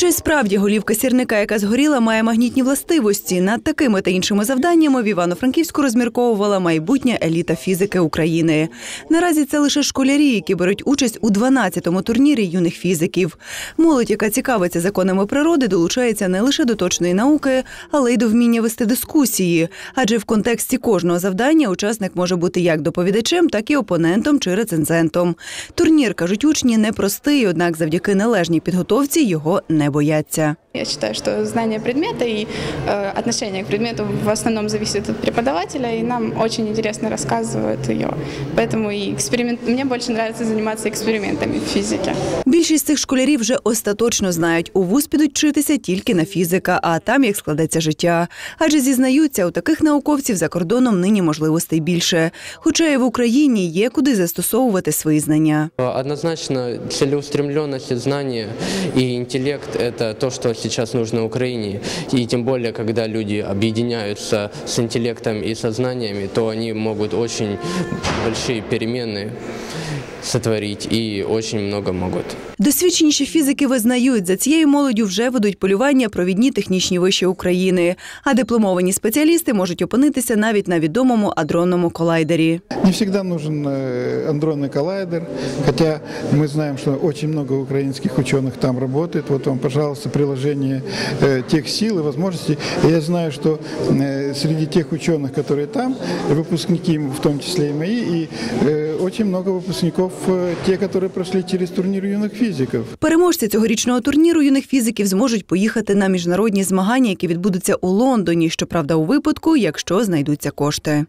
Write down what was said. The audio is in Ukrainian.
Чи справді голівка сірника, яка згоріла, має магнітні властивості? Над такими та іншими завданнями в Івано-Франківську розмірковувала майбутня еліта фізики України. Наразі це лише школярі, які беруть участь у 12-му турнірі юних фізиків. Молодь, яка цікавиться законами природи, долучається не лише до точної науки, але й до вміння вести дискусії. Адже в контексті кожного завдання учасник може бути як доповідачем, так і опонентом чи рецензентом. Турнір, кажуть учні, непростий, однак завдяки належній підготовці його не бояться. Я считаю, что знание предмета и э, отношение к предмету в основном зависит от преподавателя, и нам очень интересно рассказывают ее. Поэтому и эксперимент... мне больше нравится заниматься экспериментами в физике. Більшість цих школярів вже остаточно знають, у вуз підуть вчитися тільки на фізика, а там як складеться життя. Адже зізнаються, у таких науковців за кордоном нині можливостей більше. Хоча і в Україні є куди застосовувати свої знання. Однозначно, целеустремленность, знание и интеллект – это то, что сейчас нужно Украине. И тем более, когда люди объединяются с интеллектом и сознаниями, то они могут очень большие перемены сотворить и очень много могут. Досвідченіші фізики визнають, за цією молоддю вже ведуть полювання провідні технічні виші України. А дипломовані спеціалісти можуть опинитися навіть на відомому адронному колайдері. Не всегда нужен э, андронный коллайдер, хотя мы знаем, что очень много украинских ученых там работает. Вот вам, пожалуйста, приложение э, тех сил и возможностей. И я знаю, что э, среди тех ученых, которые там, выпускники, в том числе и мои, и э, очень много выпускников, э, те, которые прошли через турнир юных физиков. Переможці цьогорічного турніру юних фізиків зможуть поїхати на міжнародні змагання, які відбудуться у Лондоні. Щоправда, у випадку, якщо знайдуться кошти.